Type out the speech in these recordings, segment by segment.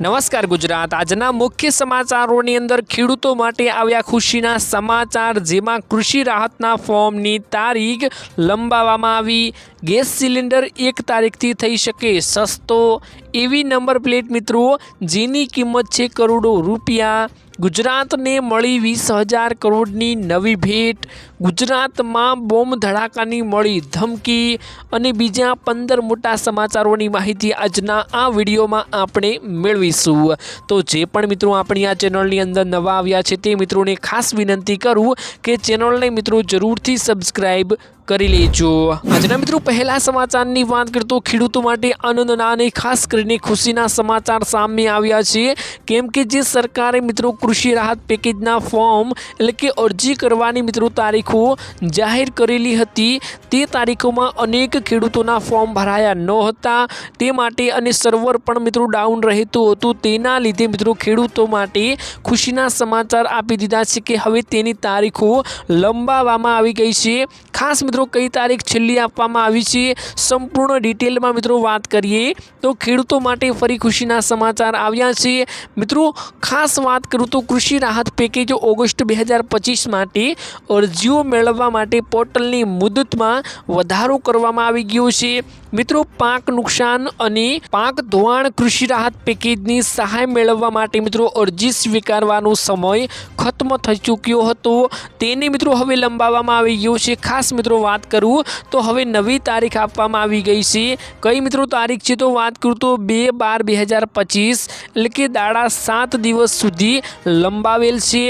નમસ્કાર ગુજરાત. આજના મુખ્ય સમાચારોની અંદર ખેડૂતો માટે આવ્યા ખુશીના સમાચાર, જેમાં કૃષિ રાહતના ફોર્મની તારીખ લંબાવવામાં આવી. ગેસ સિલિન્ડર એક તારીખથી થઈ શકે સસ્તો. એવી નંબર પ્લેટ મિત્રો, જેની કિંમત છે કરોડો રૂપિયા. ગુજરાતને મળી વીસ હજાર કરોડની નવી ભેટ. ગુજરાતમાં બોમ્બ ધડાકાની મળી ધમકી અને બીજા પંદર મોટા સમાચારોની માહિતી આજના આ વિડીયોમાં આપણે મેળવીશું. તો જે પણ મિત્રો આપણી આ ચેનલની અંદર નવા આવ્યા છે તે મિત્રોને ખાસ વિનંતી કરું કે ચેનલને મિત્રો જરૂરથી સબસ્ક્રાઈબ કરી લેજો. આજના મિત્રો, પહેલા સમાચારની વાત કરતો ખેડૂતો માટે આનંદના અને ખાસ કરીને ખુશીના સમાચાર સામે આવ્યા છે. કેમ કે જે સરકારે મિત્રો કૃષિ રાહત પેકેજના ફોર્મ એટલે કે અરજી કરવાની મિત્રો તારીખો જાહેર કરેલી હતી. તે તારીખોમાં અનેક ખેડૂતોના ફોર્મ ભરાયા ન હતા. તે માટે અને સર્વર પણ મિત્રો ડાઉન રહેતું હતું. તેના લીધે મિત્રો ખેડૂતો માટે ખુશીના સમાચાર આપી દીધા છે કે હવે તેની તારીખો લંબાવવામાં આવી ગઈ છે. ખાસ મિત્રો કઈ તારીખ છેલ્લી આપવામાં આવી છે, સંપૂર્ણ ડિટેલમાં મિત્રો વાત કરીએ તો ખેડૂતો માટે ફરી ખુશીના સમાચાર આવ્યા છે. મિત્રો, ખાસ વાત કરું તો કૃષિ રાહત પેકેજ ઓગસ્ટ બે હજાર પચીસ માટે અરજીઓ મેળવવા માટે પોર્ટલની મુદતમાં વધારો કરવામાં આવી ગયો છે. મિત્રો, પાક નુકસાન અને પાક ધોવાણ કૃષિ રાહત પેકેજની સહાય મેળવવા માટે મિત્રો અરજી સ્વીકારવાનો સમય ખત્મ થઈ ચૂક્યો હતો. તેને મિત્રો હવે લંબાવવામાં આવી ગયો છે. ખાસ મિત્રો વાત કરું તો હવે નવી તારીખ આપવામાં આવી ગઈ છે. કઈ મિત્રો તારીખ છે તો વાત કરું તો બે બાર બે હજાર પચીસ, એટલે કે દાડા સાત દિવસ સુધી લંબાવેલ છે.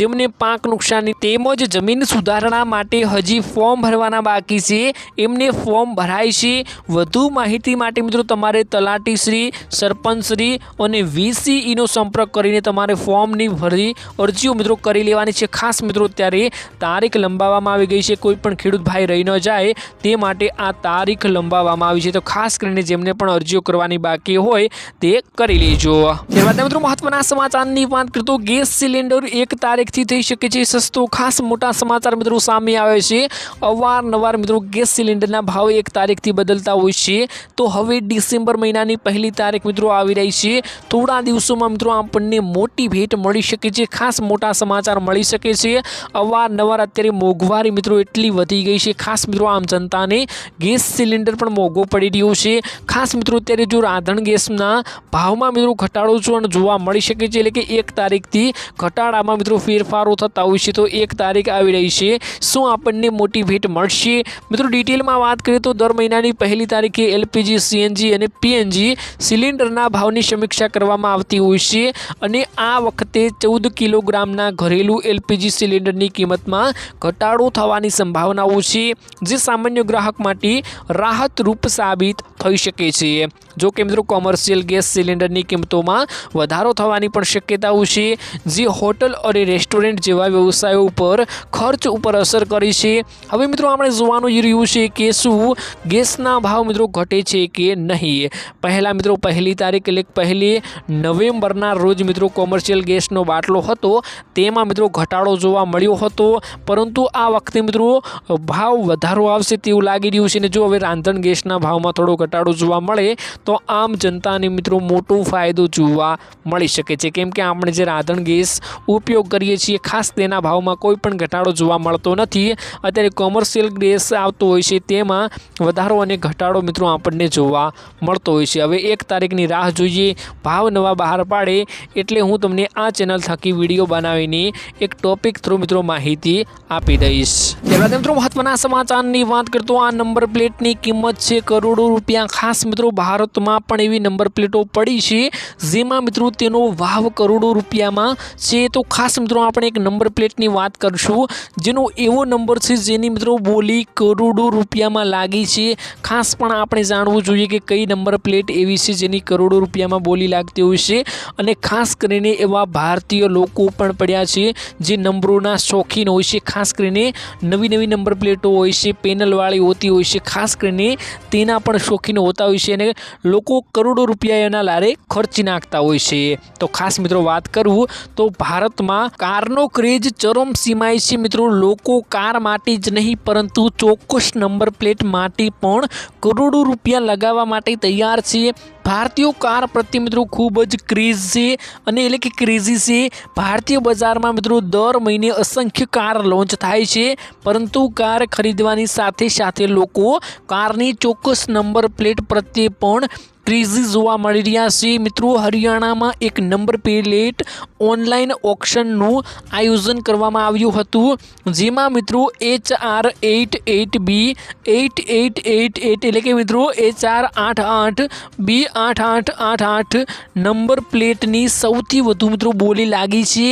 જેમને પાક નુકસાની તેમજ જમીન સુધારણા માટે હજી ફોર્મ ભરવાના બાકી છે. એમને ફોર્મ ભરાય છે. વધુ માહિતી માટે મિત્રો તમારે તલાટીશ્રી સરપંચશ્રી અને વીસીઈનો સંપર્ક કરીને તમારે ફોર્મની ભરી અરજીઓ મિત્રો કરી લેવાની છે. ખાસ મિત્રો ત્યારે તારીખ લંબાવવામાં આવી ગઈ છે. કોઈ પણ ખેડૂત ભાઈ રહી ન જાય તે માટે આ તારીખ લંબાવવામાં આવી છે. તો ખાસ કરીને જેમને પણ અરજીઓ કરવાની બાકી હોય તે કરી લેજો. ત્યારબાદ મિત્રો મહત્વના સમાચારની વાત કરતો ગેસ સિલિન્ડર એક તારીખથી થઈ શકે છે. સસ્તો, ખાસ મોટા સમાચાર મિત્રો સામે આવે છે. અવારનવાર મિત્રો ગેસ સિલિન્ડરના ભાવ એક તારીખથી બદલતા હોય છે. તો હવે ડિસેમ્બર મહિનાની પહેલી તારીખ મિત્રો આવી રહી છે. થોડા દિવસોમાં મિત્રો આપણને મોટી ભેટ મળી શકે છે. ખાસ મોટા સમાચાર મળી શકે છે. અવારનવાર અત્યારે મોંઘવારી મિત્રો એટલી વધી ગઈ છે. ખાસ મિત્રો આમ જનતાને ગેસ સિલિન્ડર પણ મોંઘો પડી રહ્યો છે. ખાસ મિત્રો અત્યારે જો રાંધણ ગેસના ભાવમાં મિત્રો ઘટાડો પણ જોવા મળી શકે છે. એટલે કે એક તારીખથી ઘટાડામાં મિત્રો ફેરફારો થતા હોય છે. તો એક તારીખ આવી રહી છે. શું આપણને મોટી ભેટ મળશે? મિત્રો ડિટેલમાં વાત કરીએ તો દર મહિનાની પહેલી તારીખે એલપીજી, સીએનજી અને પીએનજી સિલિન્ડરના ભાવની સમીક્ષા કરવામાં આવતી હોય છે અને આ વખતે ચૌદ કિલોગ્રામના ઘરેલું એલપીજી સિલિન્ડરની કિંમતમાં ઘટાડો થવાની સંભાવનાઓ છે, જે સામાન્ય ગ્રાહક માટે રાહતરૂપ સાબિત થઈ શકે છે. જો કે મિત્રો, કોમર્શિયલ ગેસ સિલિન્ડરની કિંમતોમાં વધારો થવાની પણ શક્યતાઓ છે, જે હોટલ અને રેસ્ટોરન્ટ જેવા વ્યવસાયો ઉપર ખર્ચ ઉપર અસર કરી છે. હવે મિત્રો, આપણે જોવાનું રહ્યું છે કે શું ગેસના ભાવ મિત્રો, ઘટે છે કે નહીં? પહેલાં મિત્રો, પહેલી તારીખ એટલે પહેલી નવેમ્બરના રોજ મિત્રો કોમર્શિયલ ગેસનો બાટલો હતો. તેમાં મિત્રો ઘટાડો જોવા મળ્યો હતો. પરંતુ આ વખતે મિત્રો ભાવ વધારો આવશે તેવું લાગી રહ્યું છે અને જો હવે રાંધણ ગેસના ભાવમાં થોડો ઘટાડો જોવા મળે, તો આમ જનતાને મિત્રો મોટો ફાયદો જોવા મળી શકે છે. કેમ કે આપણે જે રાંધણ ગેસ ઉપયોગ કરીએ છીએ, ખાસ તેના ભાવમાં કોઈ પણ ઘટાડો જોવા મળતો નથી. અત્યારે કોમર્શિયલ ગેસ આવતો હોય છે, તેમાં વધારો અને ઘટાડો મિત્રો આપણને જોવા મળતો હોય છે. હવે એક તારીખની રાહ જોઈએ. ભાવ નવા બહાર પાડે એટલે હું તમને આ ચેનલ થકી વીડિયો બનાવીને એક ટોપિક થ્રુ મિત્રો માહિતી આપી દઈશ. ત્યારબાદ મિત્રો મહત્વના સમાચારની વાત કરતો આ નંબર પ્લેટની કિંમત છે કરોડો રૂપિયા. ખાસ મિત્રો ભારતમાં પણ એવી નંબર પ્લેટો પડી છે જેમાં મિત્રો તેનો ભાવ કરોડો રૂપિયામાં છે. તો ખાસ મિત્રો આપણે એક નંબર પ્લેટની વાત કરશું. જેનો એવો નંબર છે જેની મિત્રો બોલી કરોડો રૂપિયામાં લાગી છે. ખાસ પણ આપણે જાણવું જોઈએ કે કઈ નંબર પ્લેટ એવી છે જેની કરોડો રૂપિયામાં બોલી લાગતી હોય છે. અને ખાસ કરીને એવા ભારતીય લોકો પણ પડ્યા છે જે નંબરોના શોખીન હોય છે. ખાસ કરીને નવી નવી નંબર પ્લેટો હોય છે, પેનલવાળી હોતી હોય છે. ખાસ કરીને તેના પણ શોખીન હોતા હોય છે અને લોકો કરોડો રૂપિયા એના લારે ખર્ચી નાખતા હોય છે. તો ખાસ મિત્રો વાત કરું તો ભારતમાં કારનો ક્રેઝ ચરમ સીમાએ છે મિત્રો. લોકો કાર માટે જ નહીં, પરંતુ ચોક્કસ નંબર પ્લેટ માટે પણ કરોડો રૂપિયા લગાવવા માટે તૈયાર છે. ભારતીય કાર પ્રત્યે મિત્રો ખૂબ જ ક્રેઝ છે અને એટલે કે ક્રેઝી છે. ભારતીય બજારમાં મિત્રો દર મહિને અસંખ્ય કાર લોન્ચ થાય છે. પરંતુ કાર ખરીદવાની સાથે સાથે લોકો કારની ચોક્કસ નંબર પ્લેટ પ્રત્યે પણ ક્રેઝી જોવા મળી રહ્યા છે. મિત્રો, હરિયાણામાં એક નંબર પ્લેટ ઓનલાઈન ઓક્શનનું આયોજન કરવામાં આવ્યું હતું. જેમાં મિત્રો H R eight eight B eight eight eight eight એટલે કે મિત્રો એચ આર આઠ આઠ બી આઠ આઠ આઠ આઠ નંબર પ્લેટની સૌથી વધુ મિત્રો બોલી લાગી છે.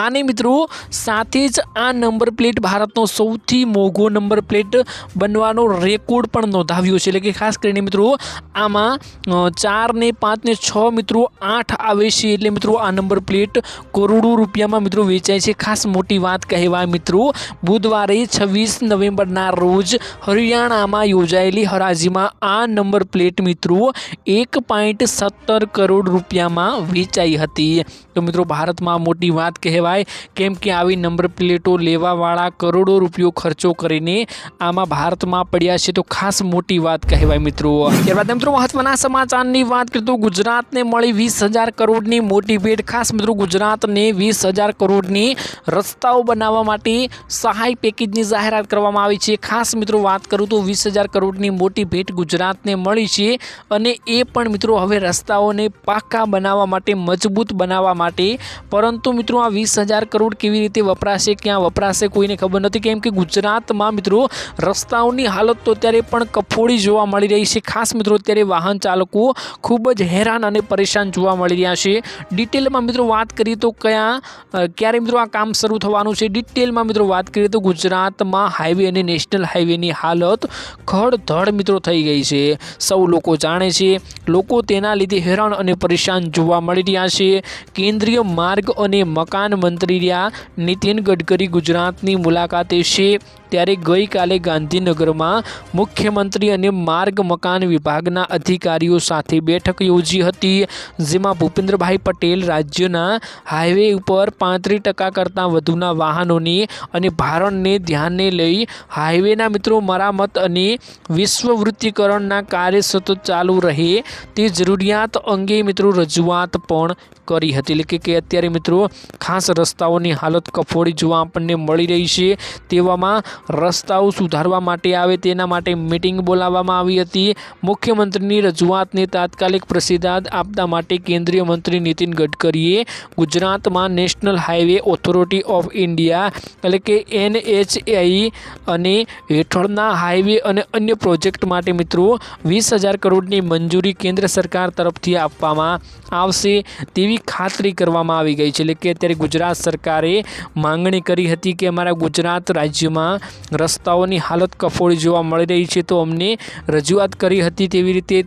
આને મિત્રો સાથે જ આ નંબર પ્લેટ ભારતનો સૌથી મોંઘો નંબર પ્લેટ બનવાનો રેકોર્ડ પણ નોંધાવ્યો છે. એટલે કે ખાસ કરીને મિત્રો આમાં ચાર ને પાંચ ને છ મિત્રો આઠ આવે છે. એટલે મિત્રો આ નંબર પ્લેટ કરોડો રૂપિયામાં મિત્રો વેચાય છે. ખાસ મોટી વાત કહેવાય મિત્રો, બુધવારે છવ્વીસ નવેમ્બરના રોજ હરિયાણામાં યોજાયેલી હરાજીમાં આ નંબર પ્લેટ મિત્રો એક પોઈન્ટ સત્તર કરોડ રૂપિયામાં વેચાઈ હતી. તો મિત્રો ભારતમાં મોટી વાત કહેવાય કેમ કે આવી નંબર પ્લેટો લેવાવાળા કરોડો રૂપિયો ખર્ચો કરીને આમાં ભારતમાં પડ્યા છે. તો ખાસ મોટી વાત કહેવાય મિત્રો. ત્યારબાદ મિત્રો, મહત્વના સમાચારની વાત કરીએ તો ગુજરાતને મળી વીસ હજાર કરોડની મોટી ભેટ. ખાસ મિત્રો, ગુજરાતને વીસ હજાર કરોડની રસ્તાઓ બનાવવા માટે સહાય પેકેજની જાહેરાત કરવામાં આવી છે. ખાસ મિત્રો, વાત કરું તો વીસ હજાર કરોડની મોટી ભેટ ગુજરાતને મળી છે અને એ પણ મિત્રો હવે રસ્તાઓને પાકા બનાવવા માટે, મજબૂત બનાવવા માટે. પરંતુ મિત્રો, આ વીસ હજાર કરોડ કેવી રીતે વપરાશે, ક્યાં વપરાશે કોઈને ખબર નથી. કેમ કે ગુજરાતમાં મિત્રો રસ્તાઓની હાલત તો અત્યારે પણ કફોડી જોવા મળી રહી છે. ખાસ મિત્રો અત્યારે વાહન ચાલકો ખૂબ જ હેરાન અને પરેશાન જોવા મળી રહ્યા છે. ડિટેલમાં મિત્રો વાત કરીએ તો કયા ક્યારે મિત્રો આ કામ શરૂ થવાનું છે? ડિટેલમાં મિત્રો વાત કરીએ તો ગુજરાતમાં હાઈવે અને નેશનલ હાઈવેની હાલત ખડધડ મિત્રો થઈ ગઈ છે. સૌ લોકો જાણે છે, લોકો તેના લીધે હેરાન અને પરેશાન જોવા મળી રહ્યા છે. કેન્દ્રીય માર્ગ અને મકાન મંત્રી રહ્યા નીતિન ગડકરી ગુજરાતની મુલાકાતે છે. ત્યારે ગઈકાલે ગાંધીનગરમાં મુખ્યમંત્રી અને માર્ગ મકાન વિભાગના અધિકારીઓ સાથે બેઠક યોજી હતી, જેમાં ભૂપેન્દ્રભાઈ પટેલ રાજ્યના હાઈવે ઉપર પાંત્રીસ ટકા કરતાં વધુના વાહનોની અને ભારણને ધ્યાને લઈ હાઈવેના મિત્રો મરામત અને વિશ્વવૃત્તિકરણના કાર્ય સતત ચાલુ રહે તે જરૂરિયાત અંગે મિત્રો રજૂઆત પણ કરી હતી. એટલે કે અત્યારે મિત્રો ખાસ રસ્તાઓની હાલત કફોડી જોવા આપણને મળી રહી છે. તેવામાં રસ્તાઓ સુધારવા માટે આવે તેના માટે મિટિંગ બોલાવવામાં આવી હતી. મુખ્યમંત્રીની રજૂઆતને તાત્કાલિક પ્રતિસાદ આપતા માટે કેન્દ્રીય મંત્રી નીતિન ગડકરીએ ગુજરાતમાં national highway authority of India એટલે કે એનએચએઆઈ અને હેઠળના હાઈવે અને અન્ય પ્રોજેક્ટ માટે મિત્રો વીસ હજાર કરોડની મંજૂરી કેન્દ્ર સરકાર તરફથી આપવામાં આવશે. તેવી ખાતરી કરવામાં આવી ગઈ છે. એટલે કે અત્યારે ગુજરાત સરકારે માંગણી કરી હતી કે અમારા ગુજરાત રાજ્યમાં રસ્તાઓની હાલત કફોડી જોવા મળી રહી છે. તો અમને રજૂઆત કરી હતી તેવી રીતે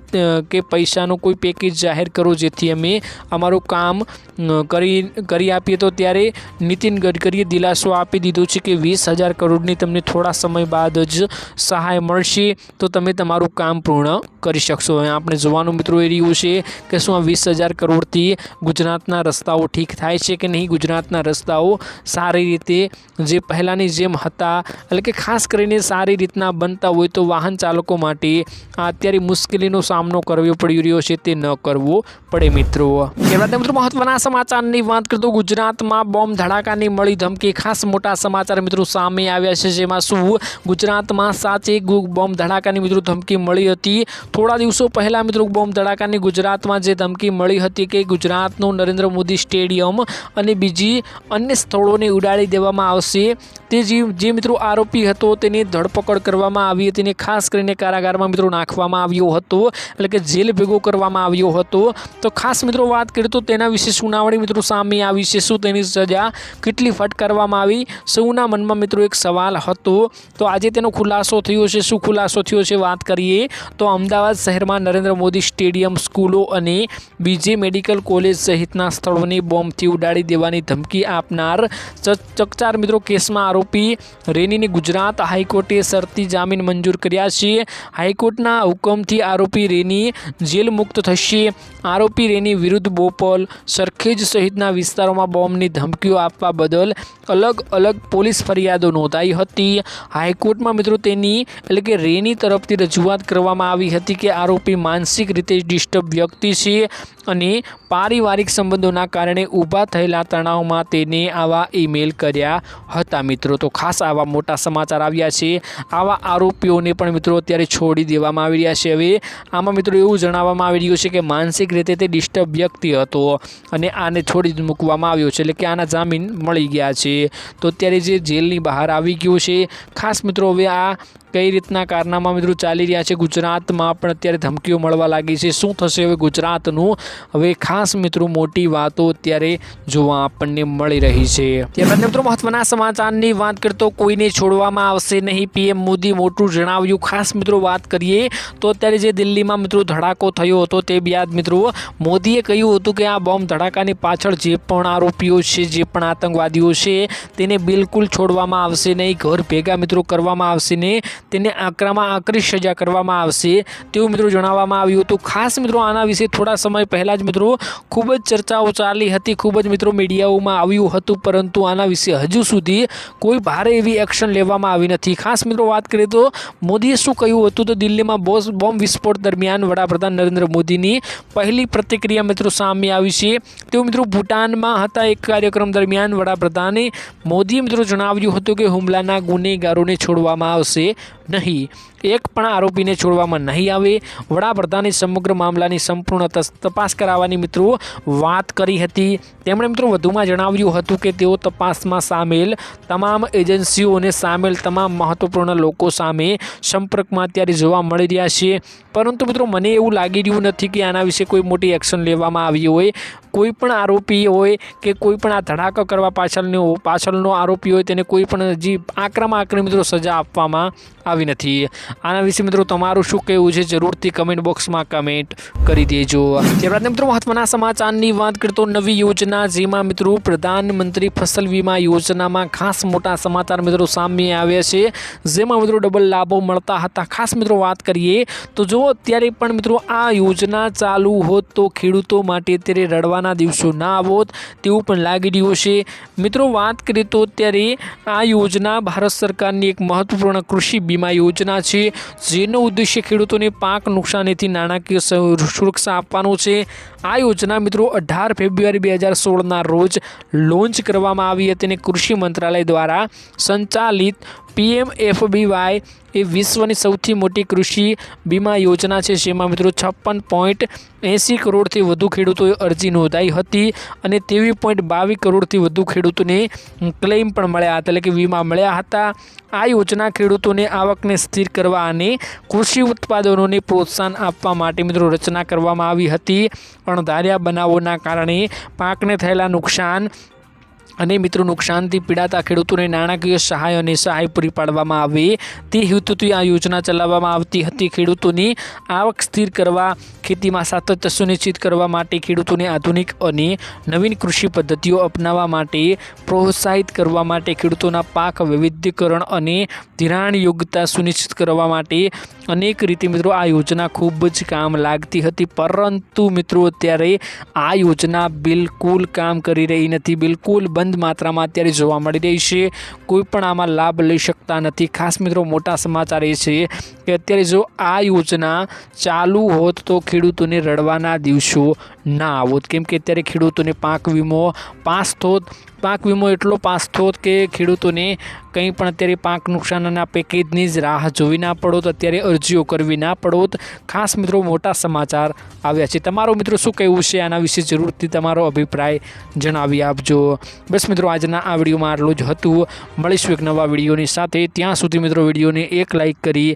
કે પૈસાનું કોઈ પેકેજ જાહેર કરો જેથી અમે અમારું કામ કરી કરી આપીએ તો ત્યારે નીતિન ગડકરીએ દિલાસો આપી દીધો છે કે વીસ હજાર કરોડની તમને થોડા સમય બાદ જ સહાય મળશે. તો તમે તમારું કામ પૂર્ણ કરી શકશો. આપણે જોવાનું મિત્રો એ રહ્યું છે કે શું આ વીસ હજાર કરોડથી ગુજરાતના રસ્તાઓ ઠીક થાય છે કે નહીં? ગુજરાતના રસ્તાઓ સારી રીતે જે પહેલાંની જેમ હતા, એટલે કે ખાસ કરીને સારી રીતના બનતા હોય તો વાહન ચાલકો માટે અત્યારે મુશ્કેલીનો સામનો કરવો પડી રહ્યો છે. તે ન કરવો પડે મિત્રો. ત્યારબાદ મિત્રો મહત્વના સમાચારની વાત કરતો ગુજરાતમાં બોમ્બ ધડાકાની મળી ધમકી. ખાસ મોટા સમાચાર મિત્રો સામે આવ્યા છે, જેમાં શું? ગુજરાતમાં સાચે બોમ્બ ધડાકાની મિત્રો ધમકી મળી હતી. થોડા દિવસો પહેલાં મિત્રો બોમ્બ ધડાકાની ગુજરાતમાં જે ધમકી મળી હતી કે ગુજરાતનું નરેન્દ્ર મોદી સ્ટેડિયમ અને બીજી અન્ય સ્થળોને ઉડાડી દેવામાં આવશે. તે જે જે મિત્રો આરોપી હતો તેની ધરપકડ કરવામાં આવી હતી અને ખાસ કરીને કારાગારમાં મિત્રો નાખવામાં આવ્યો હતો. એટલે કે જેલ ભેગો કરવામાં આવ્યો હતો. તો ખાસ મિત્રો વાત કરીએ તો તેના વિશે સુનાવણી મિત્રો સામે આવી છે. શું તેની સજા કેટલી ફટકારવામાં આવી? સૌના મનમાં મિત્રો એક સવાલ હતો. તો આજે તેનો ખુલાસો થયો છે. શું ખુલાસો થયો છે વાત કરીએ તો અમદાવાદ શહેરમાં નરેન્દ્ર મોદી સ્ટેડિયમ, સ્કૂલો અને બીજી મેડિકલ કોલેજ સહિતના સ્થળોને બોમ્બથી ઉડાડી દેવાની ધમકી આપનાર ચકચાર મિત્રો કેસમાં આરોપી રેનીને ગુજરાત હાઈકોર્ટે શરતી જામીન મંજૂર કર્યા છે. હાઈકોર્ટના હુકમથી આરોપી રેની જેલ મુક્ત થશે. આરોપી રેની વિરુદ્ધ બોપલ સરખેજ સરખેજ સહિતના વિસ્તારોમાં બોમ્બની ધમકીઓ આપવા બદલ અલગ અલગ પોલીસ ફરિયાદો નોંધાઈ હતી. હાઈકોર્ટમાં મિત્રો તેની, એટલે કે રેની તરફથી રજૂઆત કરવામાં આવી હતી કે આરોપી માનસિક રીતે ડિસ્ટર્બ વ્યક્તિ છે. અને પારિવારિક સંબંધોના કારણે ઊભા થયેલા તણાવમાં તેને આવા ઈમેલ કર્યા હતા. મિત્રો, તો ખાસ આવા મોટા સમાચાર આવ્યા છે. આવા આરોપીઓને પણ મિત્રો અત્યારે છોડી દેવામાં આવી રહ્યા છે. હવે આમાં મિત્રો એવું જણાવવામાં આવી રહ્યું છે કે માનસિક રીતે તે ડિસ્ટર્બ વ્યક્તિ હતો અને આને છોડી મૂકવામાં આવ્યો છે. એટલે કે આના જામીન મળી ગયા છે. તો અત્યારે જે જેલની બહાર આવી ગયું છે. ખાસ મિત્રો, હવે આ કઈ રીતના કારનામા મિત્રો ચાલી રહ્યા છે ગુજરાતમાં પણ અત્યારે ધમકીઓ મળવા લાગી છે. શું થશે હવે ગુજરાતનું? હવે ખાસ મિત્રો મોટી વાતો અત્યારે જોવા આપણને મળી રહી છે. ત્યારબાદ મિત્રો મહત્વના સમાચારની વાત કરતો કોઈને છોડવામાં આવશે નહીં. પીએમ મોદી મોટું જણાવ્યું. ખાસ મિત્રો વાત કરીએ તો અત્યારે જે દિલ્હીમાં મિત્રો ધડાકો થયો હતો તે યાદ મિત્રો મોદીએ કહ્યું હતું કે આ બોમ્બ ધડાકાની પાછળ જે પણ આરોપીઓ છે, જે પણ આતંકવાદીઓ છે, તેને બિલકુલ છોડવામાં આવશે નહીં. ઘર ભેગા મિત્રો કરવામાં આવશે ને તેને આકરામાં, આકરી સજા કરવામાં આવશે. તેવું મિત્રો જણાવવામાં આવ્યું હતું. ખાસ મિત્રો આના વિશે થોડા સમય પહેલાં જ મિત્રો ખૂબ જ ચર્ચાઓ ચાલી હતી. ખૂબ જ મિત્રો મીડિયાઓમાં આવ્યું હતું. પરંતુ આના વિશે હજુ સુધી કોઈ ભારે એવી એક્શન લેવામાં આવી નથી. ખાસ મિત્રો વાત કરીએ તો મોદીએ શું કહ્યું હતું તો દિલ્હીમાં બોસ, બોમ્બ વિસ્ફોટ દરમિયાન વડાપ્રધાન નરેન્દ્ર મોદીની પહેલી પ્રતિક્રિયા મિત્રો સામે આવી છે. તેઓ મિત્રો ભૂટાનમાં હતા. એક કાર્યક્રમ દરમિયાન વડાપ્રધાને મોદીએ મિત્રો જણાવ્યું હતું કે હુમલાના ગુનેગારોને છોડવામાં આવશે. નહીં. એક પણ આરોપીને છોડવામાં નહીં આવે. વડાપ્રધાને સમગ્ર મામલાની સંપૂર્ણ તપાસ કરાવવાની મિત્રો વાત કરી હતી. તેમણે મિત્રો વધુમાં જણાવ્યું હતું કે તેઓ તપાસમાં સામેલ. તમામ એજન્સીઓને સામેલ તમામ મહત્વપૂર્ણ લોકો સામે સંપર્કમાં અત્યારે જોવા મળી રહ્યા છે. પરંતુ મિત્રો મને એવું લાગી રહ્યું નથી કે આના વિશે કોઈ મોટી એક્શન લેવામાં આવી હોય. કોઈ પણ આરોપી હોય કે કોઈ પણ આ ધડાકો કરવા પાછળનો પાછળનો આરોપી હોય તેને કોઈ પણ હજી આકરામાં આકરી મિત્રો સજા આપવામાં આવી નથી. આના વિશે મિત્રો તમારું શું કહેવું છે? જરૂરથી કમેન્ટ બોક્સમાં કમેન્ટ કરી દેજો. ત્યારબાદ મિત્રો મહત્વના સમાચારની વાત કરતો નવી યોજના, જેમાં મિત્રો પ્રધાનમંત્રી ફસલ વીમા યોજનામાં ખાસ મોટા સમાચાર મિત્રો સામે આવ્યા છે. જેમાં મિત્રો ડબલ લાભો મળતા હતા. ખાસ મિત્રો વાત કરીએ તો જો અત્યારે પણ મિત્રો આ યોજના ચાલુ હોત તો ખેડૂતો માટે અત્યારે રડવાના દિવસો ના આવોત તેવું પણ લાગી રહ્યું છે. મિત્રો વાત કરીએ તો અત્યારે આ યોજના ભારત સરકારની એક મહત્વપૂર્ણ કૃષિ બીમા યોજના છે. જેનો ઉદ્દેશ્ય ખેડૂતોને પાક નુકસાનીથી નાણાકીય સુરક્ષા આપવાનો છે. આ યોજના મિત્રો અઢાર ફેબ્રુઆરી બે હજાર સોળના રોજ લોન્ચ કરવામાં આવી હતી અને કૃષિ મંત્રાલય દ્વારા સંચાલિત પીએમ એફબીવાય એ વિશ્વની સૌથી મોટી કૃષિ બીમા યોજના છે. જેમાં મિત્રો છપ્પન પોઈન્ટ એંસી કરોડથી વધુ ખેડૂતોએ અરજી નોંધાઈ હતી અને તેવી પોઈન્ટ બાવીસ કરોડથી વધુ ખેડૂતોને ક્લેમ પણ મળ્યા હતા. એટલે કે વીમા મળ્યા હતા. આ યોજના ખેડૂતોને આવકને સ્થિર કરવા અને કૃષિ ઉત્પાદનોને પ્રોત્સાહન આપવા માટે મિત્રો રચના કરવામાં આવી હતી. અણધાર્યા બનાવોના કારણે પાકને થયેલા નુકસાન અને મિત્રો નુકસાનથી પીડાતા ખેડૂતોને નાણાકીય સહાય અને સહાય પૂરી પાડવામાં આવે તે હેતુથી આ યોજના ચલાવવામાં આવતી હતી. ખેડૂતોની આવક સ્થિર કરવા, ખેતીમાં સાતત્ય સુનિશ્ચિત કરવા માટે ખેડૂતોને આધુનિક અને નવીન કૃષિ પદ્ધતિઓ અપનાવવા માટે પ્રોત્સાહિત કરવા માટે ખેડૂતોના પાક વૈવિધ્યકરણ અને ધિરાણ યોગ્યતા સુનિશ્ચિત કરવા માટે અનેક રીતે મિત્રો આ યોજના ખૂબ જ કામ લાગતી હતી, પરંતુ મિત્રો અત્યારે આ યોજના બિલકુલ કામ કરી રહી નથી, બિલકુલ બંધ માત્રામાં અત્યારે જોવા મળી રહી છે. કોઈ પણ આમાં લાભ લઈ શકતા નથી. ખાસ મિત્રો મોટા સમાચાર એ છે કે અત્યારે જો આ યોજના ચાલુ હોત તો ખેડૂતોને રડવાના દિવસો ના આવોત. કેમ કે અત્યારે ખેડૂતોને પાક વીમો પાસ થોત, પાક વીમો એટલો પાસ થોત કે ખેડૂતોને કંઈ પણ અત્યારે પાક નુકસાનના પેકેજની જ રાહ જોવી ના પડોત, અત્યારે અરજીઓ કરવી ના પડોત. ખાસ મિત્રો મોટા સમાચાર આવ્યા છે. તમારો મિત્રો શું કહેવું છે? આના વિશે જરૂરથી તમારો અભિપ્રાય જણાવી આપજો. બસ મિત્રો, આજના આ વિડીયોમાં આટલું જ હતું. મળીશું એક નવા વિડીયોની સાથે. ત્યાં સુધી મિત્રો વિડીયોને એક લાઈક કરી